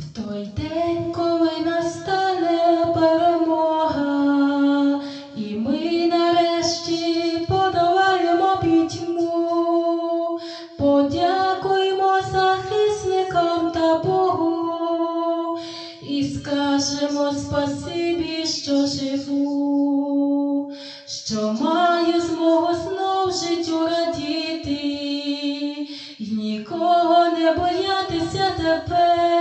В той день, коли настане перемога, і ми нарешті подолаємо пітьму, подякуємо захисникам та Богу і скажемо спасибі, що живу, що маю змогу знов життю радіти, і нікого не боятися тепер,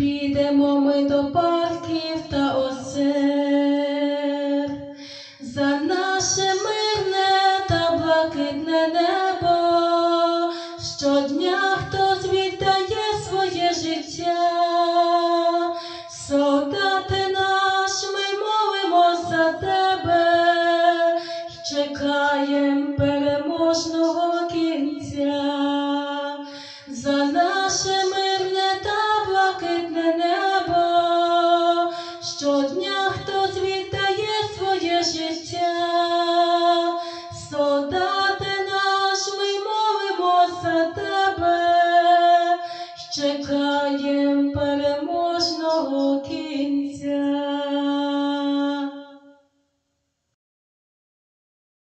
Підемо ми до парків та озер, за наше мирне та блакитне небо, щодня хтось віддає своє життя, солдати наш, ми молимо за тебе, І чекаєм переможного кінця, за наше. Щодня хтось віддає своє життя, солдати наш, ми молимо за тебе, чекаєм переможного кінця.